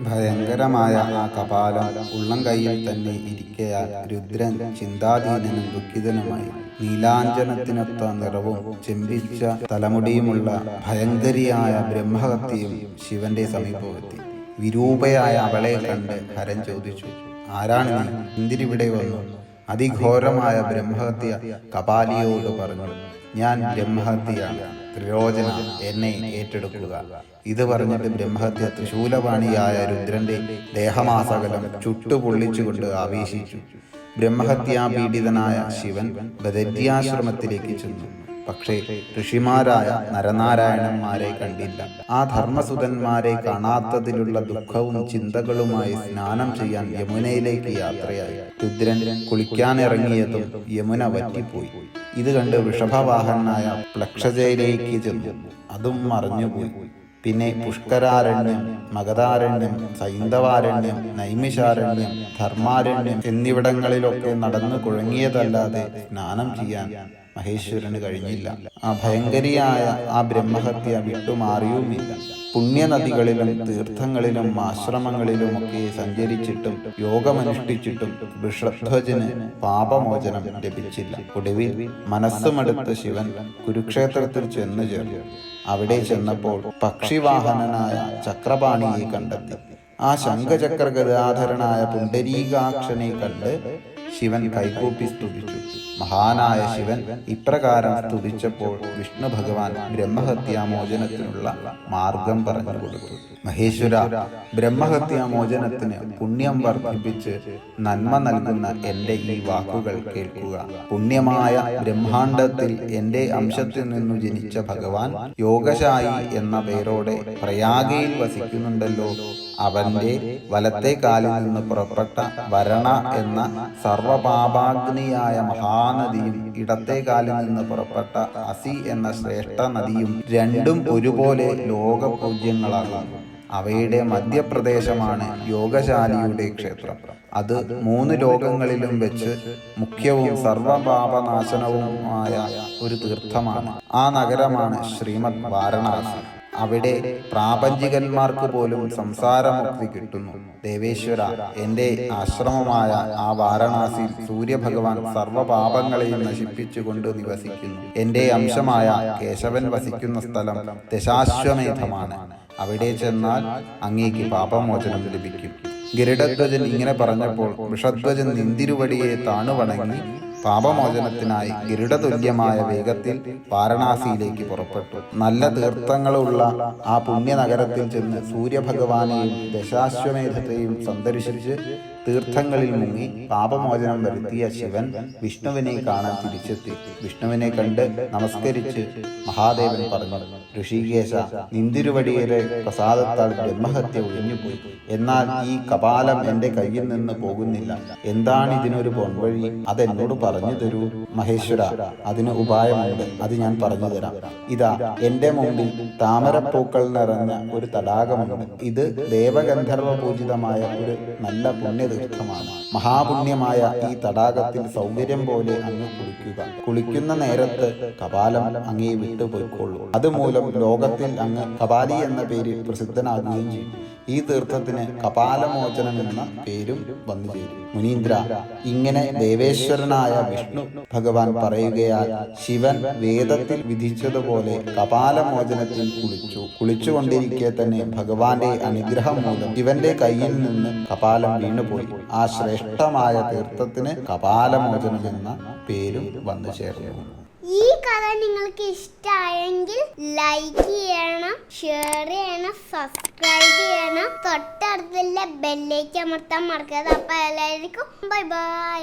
ഭയങ്കരമായ ആ കപാലം ഉള്ളം കൈയിൽ തന്നെ ഇരിക്കയാൽ രുദ്രൻ ചിന്താധീനനും ദുഃഖിതനുമായി. നീലാഞ്ജനത്തിനൊത്ത നിറവും ചെമ്പിച്ച തലമുടിയുമുള്ള ഭയങ്കരിയായ ബ്രഹ്മഹത്യയും ശിവന്റെ സമീപമെത്തി വിരൂപയായ അവളെ കണ്ട് ഹരൻ ചോദിച്ചു ആരാണ് നീ? ഇന്ദിരിവിടെ വന്നു? അതിഘോരമായ ബ്രഹ്മഹത്യ കപാലിയോട് പറഞ്ഞു ഞാൻ ബ്രഹ്മഹത്യയാണ്. ത്രിലോചന എന്നെ ഏറ്റെടുക്കുക. ഇത് പറഞ്ഞിട്ട് ബ്രഹ്മഹത്യ ത്രിശൂലപാണിയായ രുദ്രന്റെ ദേഹമാസകലം ചുട്ടുപൊള്ളിച്ചുകൊണ്ട് ആവേശിച്ചു. ബ്രഹ്മഹത്യാപീഡിതനായ ശിവൻ ബദര്യാശ്രമത്തിലേക്ക് ചെന്നു. പക്ഷേ ഋഷിമാരായ നരനാരായണന്മാരെ കണ്ടില്ല. ആ ധർമ്മസുതന്മാരെ കാണാത്തതിലുള്ള ദുഃഖവും ചിന്തകളുമായി സ്നാനം ചെയ്യാൻ യമുനയിലേക്ക് യാത്രയായി. രുദ്രൻ കുളിക്കാനിറങ്ങിയതും യമുന വറ്റിപ്പോയി. ഇത് കണ്ട് വൃഷഭവാഹനായ പ്ലക്ഷജയിലേക്ക് ചെന്നു. അതും മറഞ്ഞുപോയി. പിന്നെ പുഷ്കരാരണ്യം മഗധാരണ്യം സൈന്ധവാരണ്യം നൈമിഷാരണ്യം ധർമാരണ്യം എന്നിവിടങ്ങളിലൊക്കെ നടന്നു കുഴങ്ങിയതല്ലാതെ സ്നാനം ചെയ്യാൻ മഹേശ്വരന് കഴിഞ്ഞില്ല. ആ ഭയങ്കരിയായ ആ ബ്രഹ്മഹത്യ വിട്ടുമാറിയുമില്ല. പുണ്യനദികളിലും തീർത്ഥങ്ങളിലും ആശ്രമങ്ങളിലുമൊക്കെ സഞ്ചരിച്ചിട്ടും യോഗമനുഷ്ഠിച്ചിട്ടും വൃഷധ്വജന് പാപമോചനം ലഭിച്ചില്ല. ഒടുവിൽ മനസ്സുമടുത്ത ശിവൻ കുരുക്ഷേത്രത്തിൽ ചെന്നു ചേർന്നു. അവിടെ ചെന്നപ്പോൾ പക്ഷിവാഹനനായ ചക്രപാണിയെ കണ്ടെത്തി. ആ ശംഖചക്ര ഗതാധരനായ പുണ്ടരീകാക്ഷനെ കണ്ട് ശിവൻ കൈകൂപ്പി സ്തുതിച്ചു. മഹാനായ ശിവൻ ഇപ്രകാരം സ്തുതിച്ചപ്പോൾ വിഷ്ണു ഭഗവാൻ ബ്രഹ്മഹത്യാമോചനത്തിനുള്ള മാർഗം പറഞ്ഞു കൊടുത്തു മഹേശ്വര ബ്രഹ്മഹത്യാമോചനത്തിന് പുണ്യം വർദ്ധിപ്പിച്ച് നന്മ നൽകുന്ന എന്റെ ഈ വാക്കുകൾ കേൾക്കുക. പുണ്യമായ ബ്രഹ്മാണ്ടത്തിൽ എന്റെ അംശത്തിൽ നിന്നു ജനിച്ച ഭഗവാൻ യോഗശായി എന്ന പേരോടെ പ്രയാഗയിൽ വസിക്കുന്നുണ്ടല്ലോ. അവന്റെ വലത്തെ കാലിൽ നിന്ന് പുറപ്പെട്ട വരണ എന്ന സർവപാപാഗ്നിയായ മഹാനദിയും ഇടത്തെ കാലിൽ നിന്ന് പുറപ്പെട്ട അസി എന്ന ശ്രേഷ്ഠ നദിയും രണ്ടും ഒരുപോലെ ലോകപൂജ്യങ്ങളാകുന്നു. അവയുടെ മധ്യപ്രദേശമാണ് യോഗശാലിയുടെ ക്ഷേത്രം. അത് മൂന്ന് ലോകങ്ങളിലും വെച്ച് മുഖ്യവും സർവപാപനാശനവുമായ ഒരു തീർത്ഥമാണ്. ആ നഗരമാണ് ശ്രീമദ് വാരണാസി. അവിടെ പ്രാപഞ്ചികന്മാർക്ക് പോലും സംസാരമുക്തി കിട്ടുന്നു. ദേവേശ്വര എന്റെ ആശ്രമമായ ആ വാരണാസിയിൽ സൂര്യഭഗവാൻ സർവപാപങ്ങളെയും നശിപ്പിച്ചുകൊണ്ട് നിവസിക്കുന്നു. എന്റെ അംശമായ കേശവൻ വസിക്കുന്ന സ്ഥലം ദശാശ്വമേധമാണ് അവിടെ ചെന്നാൽ അങ്ങേക്ക് പാപമോചനം ലഭിക്കും. ഗരുഡധ്വജൻ ഇങ്ങനെ പറഞ്ഞപ്പോൾ വൃഷധ്വജൻ നിന്തിരുവടിയെ താണുവണങ്ങി പാപമോചനത്തിനായി ഗരുഡതുല്യമായ വേഗത്തിൽ വാരണാസിയിലേക്ക് പുറപ്പെട്ടു. നല്ല തീർത്ഥങ്ങളുള്ള ആ പുണ്യനഗരത്തിൽ ചെന്ന് സൂര്യഭഗവാനെയും ദശാശ്വമേധത്തെയും സന്ദർശിച്ച് തീർത്ഥങ്ങളിൽ മുങ്ങി പാപമോചനം വരുത്തിയ ശിവൻ വിഷ്ണുവിനെ കാണാൻ തിരിച്ചെത്തി. വിഷ്ണുവിനെ കണ്ട് നമസ്കരിച്ച് മഹാദേവൻ പറഞ്ഞു ഋഷികേശ നിന്തിരുവടിയിലെ പ്രസാദത്താൽ ബ്രഹ്മഹത്യ ഒഴിഞ്ഞുപോയി. എന്നാൽ ഈ കപാലം എന്റെ കയ്യിൽ നിന്ന് പോകുന്നില്ല. എന്താണ് ഇതിനൊരു പൊൻവഴി? അതെന്നോട് പറഞ്ഞു തരൂ. മഹേശ്വര അതിന് ഉപായമുണ്ട്. അത് ഞാൻ പറഞ്ഞു തരാം. ഇതാ എന്റെ മുമ്പിൽ താമരപ്പൂക്കൾ നിറഞ്ഞ ഒരു തടാകമുണ്ട്. ഇത് ദേവഗന്ധർവ പൂജിതമായ ഒരു നല്ല പുണ്യതീർത്ഥമാണ് മഹാപുണ്യമായ ഈ തടാകത്തിൽ സൗകര്യം പോലെ അങ്ങ് കുളിക്കുക. കുളിക്കുന്ന നേരത്ത് കപാലം അങ്ങേ വിട്ടുപോയിക്കൊള്ളൂ അതുമൂലം ലോകത്തിൽ അങ്ങ് കപാലി എന്ന പേരിൽ പ്രസിദ്ധനാകുകയും ചെയ്യും ഈ തീർത്ഥത്തിന് കപാലമോചനം എന്ന പേരും വന്നു ചേരും മുനീന്ദ്ര ഇങ്ങനെ ദേവേശ്വരനായ വിഷ്ണു ഭഗവാൻ പറയുകയാൽ ശിവൻ വേദത്തിൽ വിധിച്ചതുപോലെ കപാലമോചനത്തിൽ കുളിച്ചു. കുളിച്ചുകൊണ്ടിരിക്കെ തന്നെ ഭഗവാന്റെ അനുഗ്രഹം മൂലം ശിവന്റെ കയ്യിൽ നിന്ന് കപാലം വീണുപോയി. ആ ശ്രേഷ്ഠമായ തീർത്ഥത്തിന് കപാലമോചനം എന്ന പേരും വന്നു ചേർന്നു ഈ കഥ നിങ്ങൾക്ക് ഇഷ്ടമായെങ്കിൽ ലൈക്ക് ചെയ്യണം ഷെയർ ചെയ്യണം സബ്സ്ക്രൈബ് ചെയ്യണം. തൊട്ടടുത്തുള്ള ബെല്ലേക്ക് അമർത്താൻ മറക്കരുത്. അപ്പോൾ എല്ലാവർക്കും ബൈ ബൈ